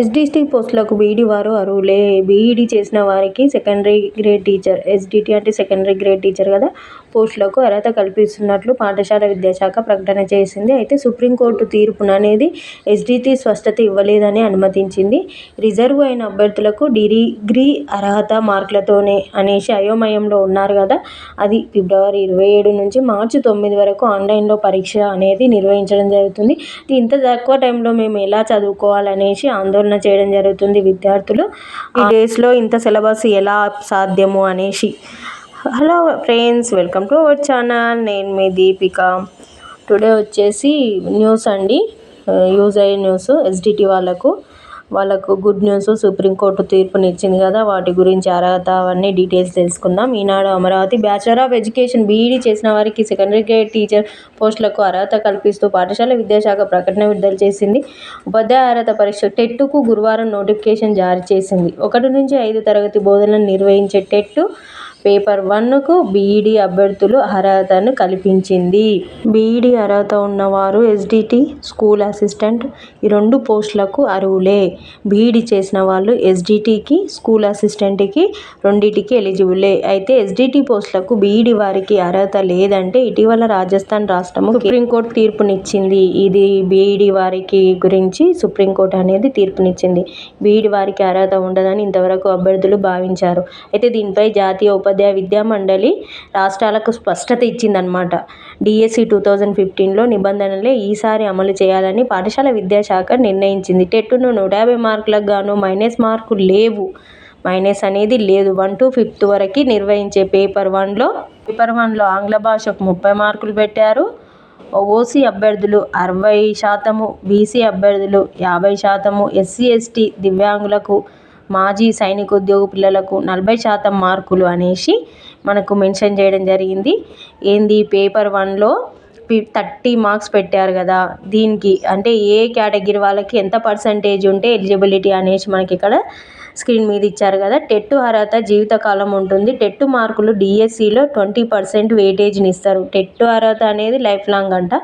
SDT పోస్టులకు B Ed వారు అర్హులే. BEd చేసిన వారికి సెకండరీ గ్రేడ్ టీచర్ ఎస్డిటి అంటే సెకండరీ గ్రేడ్ టీచర్ కదా పోస్టులకు అర్హత కల్పిస్తున్నట్లు పాఠశాల విద్యాశాఖ ప్రకటన చేసింది. అయితే సుప్రీంకోర్టు తీర్పుననేది ఎస్డిటి స్పష్టత ఇవ్వలేదని అనుమతించింది. రిజర్వ్ అయిన అభ్యర్థులకు డిగ్రీ అర్హత మార్కులతోనే అనేసి అయోమయంలో ఉన్నారు కదా. అది ఫిబ్రవరి ఇరవై ఏడు నుంచి మార్చి తొమ్మిది వరకు ఆన్లైన్లో పరీక్ష అనేది నిర్వహించడం జరుగుతుంది. ఇంత తక్కువ టైంలో మేము ఎలా చదువుకోవాలనేసి ఆందోళన చేయడం జరుగుతుంది విద్యార్థులు. ఈ డేస్లో ఇంత సిలబస్ ఎలా సాధ్యము అనేసి hello friends welcome to our channel. నేను మీ దీపిక. టుడే వచ్చేసి న్యూస్ అండి. యూజ్ అయ్యే న్యూస్ ఎస్డిటి వాళ్ళకు. వాళ్ళకు గుడ్ న్యూస్ సుప్రీంకోర్టు తీర్పునిచ్చింది కదా వాటి గురించి అర్హత అవన్నీ డీటెయిల్స్ తెలుసుకుందాం. Eenadu Amaravati bachelor of education BEd చేసిన వారికి సెకండరీ గ్రేడ్ టీచర్ పోస్టులకు అర్హత కల్పిస్తూ పాఠశాల విద్యాశాఖ ప్రకటన విడుదల చేసింది. ఉపాధ్యాయ అర్హత పరీక్ష టెట్కు గురువారం నోటిఫికేషన్ జారీ చేసింది. ఒకటి నుంచి ఐదు తరగతి బోధనలు నిర్వహించే టెట్ పేపర్ వన్కు బీఈడీ అభ్యర్థులు అర్హతను కల్పించింది. బీఈడీ అర్హత ఉన్నవారు ఎస్డిటి స్కూల్ అసిస్టెంట్ ఈ రెండు పోస్టులకు అర్హులే. బీఈడీ చేసిన వాళ్ళు ఎస్డిటికి స్కూల్ అసిస్టెంట్కి రెండింటికి ఎలిజిబులే. అయితే ఎస్డిటి పోస్టులకు బీఈడీ వారికి అర్హత లేదంటే ఇటీవల రాజస్థాన్ రాష్ట్రము సుప్రీంకోర్టు తీర్పునిచ్చింది. ఇది బీఈడీ వారికి గురించి సుప్రీంకోర్టు అనేది తీర్పునిచ్చింది. బీఈడీ వారికి అర్హత ఉండదని ఇంతవరకు అభ్యర్థులు భావించారు. అయితే దీనిపై జాతీయ ఉప ఉపాధ్యాయ విద్యా మండలి రాష్ట్రాలకు స్పష్టత ఇచ్చిందనమాట డిఎస్సి టూ థౌజండ్ ఫిఫ్టీన్లో నిబంధనలే ఈసారి అమలు చేయాలని పాఠశాల విద్యాశాఖ నిర్ణయించింది. టెట్ను నూట యాభై మార్కులకు గాను మైనస్ మార్కు లేవు. మైనస్ అనేది లేదు. వన్ టు ఫిఫ్త్ వరకు నిర్వహించే పేపర్ వన్లో పేపర్ వన్లో ఆంగ్ల భాషకు ముప్పై మార్కులు పెట్టారు. ఓసీ అభ్యర్థులు అరవై శాతము బీసీ అభ్యర్థులు యాభై శాతము ఎస్సీ ఎస్టీ దివ్యాంగులకు మాజీ సైనికోద్యోగ పిల్లలకు నలభై శాతం మార్కులు అనేసి మనకు మెన్షన్ చేయడం జరిగింది. ఏంది? పేపర్ వన్లో థర్టీ మార్క్స్ పెట్టారు కదా. దీనికి అంటే ఏ కేటగిరీ వాళ్ళకి ఎంత పర్సంటేజ్ ఉంటే ఎలిజిబిలిటీ అనేసి మనకి ఇక్కడ స్క్రీన్ మీద ఇచ్చారు కదా. టెట్ అర్హత జీవితకాలం ఉంటుంది. టెట్ మార్కులు డిఎస్సిలో ట్వంటీ పర్సెంట్ వెయిటేజ్ని ఇస్తారు. టెట్ అర్హత అనేది లైఫ్ లాంగ్ అంట.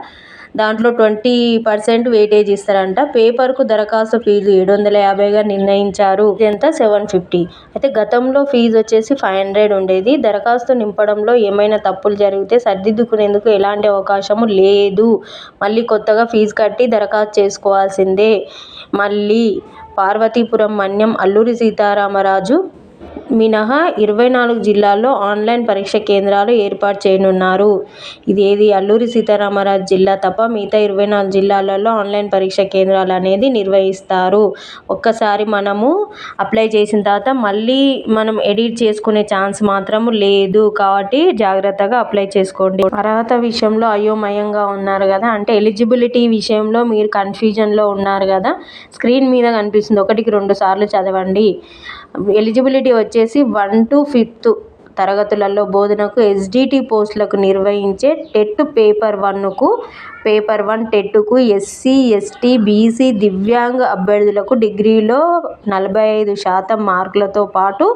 దాంట్లో ట్వంటీ పర్సెంట్ వెయిటేజ్ ఇస్తారంట. పేపర్కు దరఖాస్తు ఫీజు ఏడు వందల యాభైగా నిర్ణయించారు. ఇదంతా సెవెన్ ఫిఫ్టీ. అయితే గతంలో ఫీజు వచ్చేసి ఫైవ్ హండ్రెడ్ ఉండేది. దరఖాస్తు నింపడంలో ఏమైనా తప్పులు జరిగితే సరిదిద్దుకునేందుకు ఎలాంటి అవకాశము లేదు. మళ్ళీ కొత్తగా ఫీజు కట్టి దరఖాస్తు చేసుకోవాల్సిందే. మళ్ళీ పార్వతీపురం మన్యం అల్లూరి సీతారామరాజు మినహా ఇరవై నాలుగు జిల్లాల్లో ఆన్లైన్ పరీక్ష కేంద్రాలు ఏర్పాటు చేయనున్నారు. ఇది ఏది అల్లూరి సీతారామరాజు జిల్లా తప్ప మిగతా ఇరవై నాలుగు జిల్లాలలో ఆన్లైన్ పరీక్ష కేంద్రాలు అనేది నిర్వహిస్తారు. ఒక్కసారి మనము అప్లై చేసిన తర్వాత మళ్ళీ మనం ఎడిట్ చేసుకునే ఛాన్స్ మాత్రం లేదు కాబట్టి జాగ్రత్తగా అప్లై చేసుకోండి. అర్హత విషయంలో అయోమయంగా ఉన్నారు కదా అంటే ఎలిజిబిలిటీ విషయంలో మీరు కన్ఫ్యూజన్లో ఉన్నారు కదా స్క్రీన్ మీద కనిపిస్తుంది. ఒకటికి రెండు సార్లు చదవండి. ఎలిజిబిలిటీ వచ్చేసి వన్ టు ఫిఫ్త్ తరగతులలో బోధనకు ఎస్డిటి పోస్టులకు నిర్వహించే టెట్ పేపర్ వన్కు పేపర్ వన్ టెట్కు ఎస్సీ ఎస్టీ బీసీ దివ్యాంగ అభ్యర్థులకు డిగ్రీలో నలభై ఐదు శాతం మార్కులతో పాటు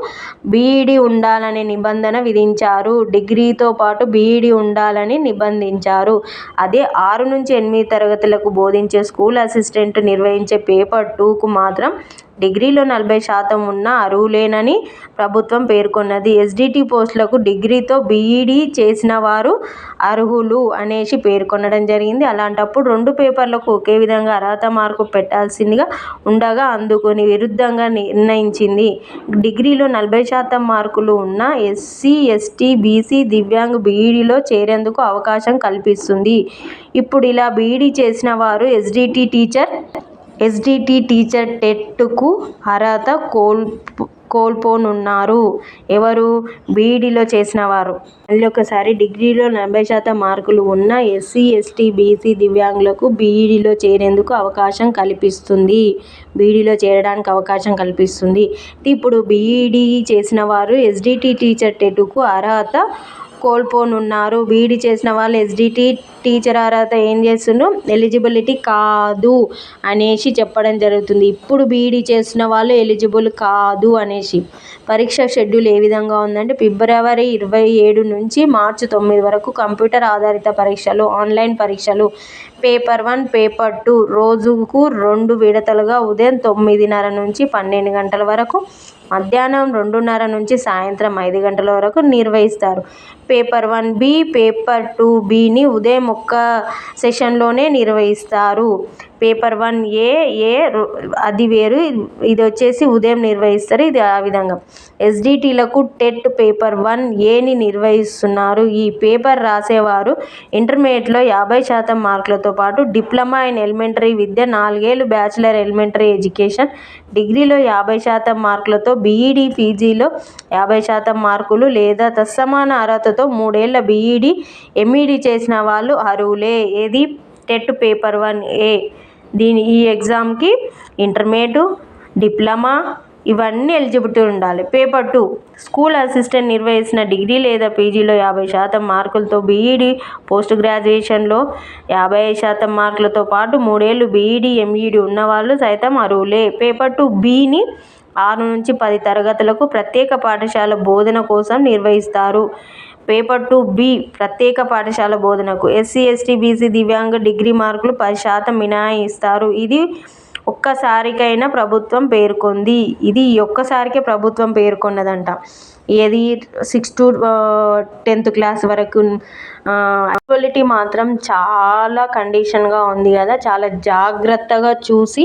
బీఈడీ ఉండాలనే నిబంధన విధించారు. డిగ్రీతో పాటు బీఈడీ ఉండాలని నిబంధించారు. అదే ఆరు నుంచి ఎనిమిది తరగతులకు బోధించే స్కూల్ అసిస్టెంట్ నిర్వహించే పేపర్ టూకు మాత్రం డిగ్రీలో నలభై శాతం ఉన్న అర్హులేనని ప్రభుత్వం పేర్కొన్నది. ఎస్డిటి పోస్టులకు డిగ్రీతో బీఈడీ చేసిన వారు అర్హులు అనేసి పేర్కొనడం జరిగింది. అలాంటప్పుడు రెండు పేపర్లకు ఒకే విధంగా అర్హత మార్కు పెట్టాల్సిందిగా ఉండగా అందుకొని విరుద్ధంగా నిర్ణయించింది. డిగ్రీలో నలభై శాతం మార్కులు ఉన్న ఎస్సీ ఎస్టీ బీసీ దివ్యాంగ్ బీఈడీలో చేరేందుకు అవకాశం కల్పిస్తుంది. ఇప్పుడు ఇలా బీఈడీ చేసిన వారు ఎస్డిటి టీచర్ ఎస్డిటి టీచర్ టెట్కు అర్హత కోల్పో కోల్పోనున్నారు. ఎవరు? బీఈడీలో చేసిన వారు. మళ్ళీ ఒకసారి డిగ్రీలో నలభై శాతం మార్కులు ఉన్న ఎస్సీ ఎస్టీ బీసీ దివ్యాంగులకు బీఈడీలో చేరేందుకు అవకాశం కల్పిస్తుంది. బీఈడీలో చేరడానికి అవకాశం కల్పిస్తుంది. ఇప్పుడు బీఈడీ చేసిన వారు ఎస్డిటి టీచర్ టెట్కు అర్హత కోల్పోనున్నారు. బీఈడీ చేసిన వాళ్ళు ఎస్డిటి టీచర్ అర్హత ఏం చేస్తుండ్రు? ఎలిజిబిలిటీ కాదు అనేసి చెప్పడం జరుగుతుంది. ఇప్పుడు బీఈడీ చేసిన వాళ్ళు ఎలిజిబుల్ కాదు అనేసి. పరీక్ష షెడ్యూల్ ఏ విధంగా ఉందంటే ఫిబ్రవరి ఇరవై ఏడు నుంచి మార్చి తొమ్మిది వరకు కంప్యూటర్ ఆధారిత పరీక్షలు ఆన్లైన్ పరీక్షలు. పేపర్ వన్ పేపర్ టూ రోజుకు రెండు విడతలుగా ఉదయం తొమ్మిదిన్నర నుంచి పన్నెండు గంటల వరకు మధ్యాహ్నం రెండున్నర నుంచి సాయంత్రం ఐదు గంటల వరకు నిర్వహిస్తారు. Paper one B paper two బిని ఉదయం ఒక్క సెషన్లోనే నిర్వహిస్తారు. పేపర్ వన్ ఏ ఏ అది వేరు. ఇది వచ్చేసి ఉదయం నిర్వహిస్తారు. ఇది ఆ విధంగా. ఎస్డిటీలకు టెట్ పేపర్ వన్ ఏని నిర్వహిస్తున్నారు. ఈ పేపర్ రాసేవారు ఇంటర్మీడియట్లో యాభై శాతం మార్కులతో పాటు డిప్లొమా ఇన్ ఎలిమెంటరీ విద్య నాలుగేళ్ళు బ్యాచిలర్ ఎలిమెంటరీ ఎడ్యుకేషన్ డిగ్రీలో యాభై శాతం మార్కులతో బీఈడీ పీజీలో యాభై శాతం మార్కులు లేదా తత్సమాన అర్హతతో మూడేళ్ళ బీఈడీ ఎంఈడి చేసిన వాళ్ళు అర్హులే. ఏది? TET paper one A. దీని ఈ ఎగ్జామ్కి ఇంటర్మీడియట్ డిప్లొమా ఇవన్నీ ఎలిజిబిలిటీ ఉండాలి. పేపర్ టూ స్కూల్ అసిస్టెంట్ నిర్వహించిన డిగ్రీ లేదా పీజీలో యాభై శాతం మార్కులతో బీఈడీ పోస్ట్ గ్రాడ్యుయేషన్లో యాభై ఐదు శాతం మార్కులతో పాటు మూడేళ్ళు బీఈడీ ఎంఈడీ ఉన్నవాళ్ళు సైతం అర్హులే. పేపర్ టూ బిని ఆరు నుంచి పది తరగతులకు ప్రత్యేక పాఠశాల బోధన కోసం నిర్వహిస్తారు. పేపర్ టూ బి ప్రత్యేక పాఠశాల బోధనకు. ఎస్సీ ఎస్టీ బీసీ దివ్యాంగ డిగ్రీ మార్కులు పది శాతం మినహాయిస్తారు. ఇది ఒక్కసారికైనా ప్రభుత్వం పేర్కొంది. ఇది ఒక్కసారికే ప్రభుత్వం పేర్కొన్నదంట. ఏది సిక్స్ టు టెన్త్ క్లాస్ వరకు uh, అవైలబిలిటీ మాత్రం చాలా కండిషన్గా ఉంది కదా. చాలా జాగ్రత్తగా చూసి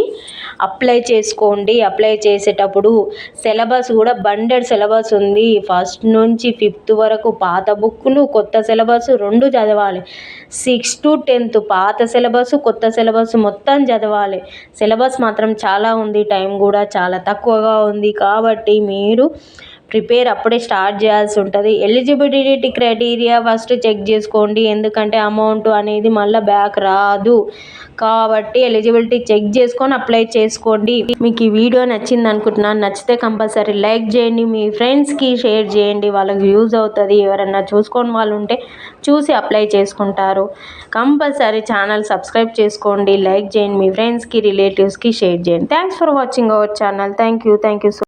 అప్లై చేసుకోండి. అప్లై చేసేటప్పుడు సిలబస్ కూడా బండెడ్ సిలబస్ ఉంది. ఫస్ట్ నుంచి ఫిఫ్త్ వరకు పాత బుక్కులు కొత్త సిలబస్ రెండు చదవాలి. సిక్స్ టు టెన్త్ పాత సిలబస్ కొత్త సిలబస్ మొత్తం చదవాలి. సిలబస్ మాత్రం చాలా ఉంది. టైం కూడా చాలా తక్కువగా ఉంది. కాబట్టి మీరు ప్రిపేర్ అప్పుడే స్టార్ట్ చేయాల్సి ఉంటుంది. ఎలిజిబిలిటీ క్రైటీరియా ఫస్ట్ చెక్ చేసుకోండి. ఎందుకంటే అమౌంట్ అనేది మళ్ళీ బ్యాక్ రాదు. కాబట్టి ఎలిజిబిలిటీ చెక్ చేసుకొని అప్లై చేసుకోండి. మీకు ఈ వీడియో నచ్చింది అనుకుంటున్నాను. నచ్చితే కంపల్సరీ లైక్ చేయండి. మీ ఫ్రెండ్స్కి షేర్ చేయండి. వాళ్ళకి యూజ్ అవుతుంది. ఎవరన్నా చూసుకొని వాళ్ళు ఉంటే చూసి అప్లై చేసుకుంటారు. కంపల్సరీ ఛానల్ సబ్స్క్రైబ్ చేసుకోండి. లైక్ చేయండి. మీ ఫ్రెండ్స్కి రిలేటివ్స్కి షేర్ చేయండి. Thanks for watching our channel thank you thank you so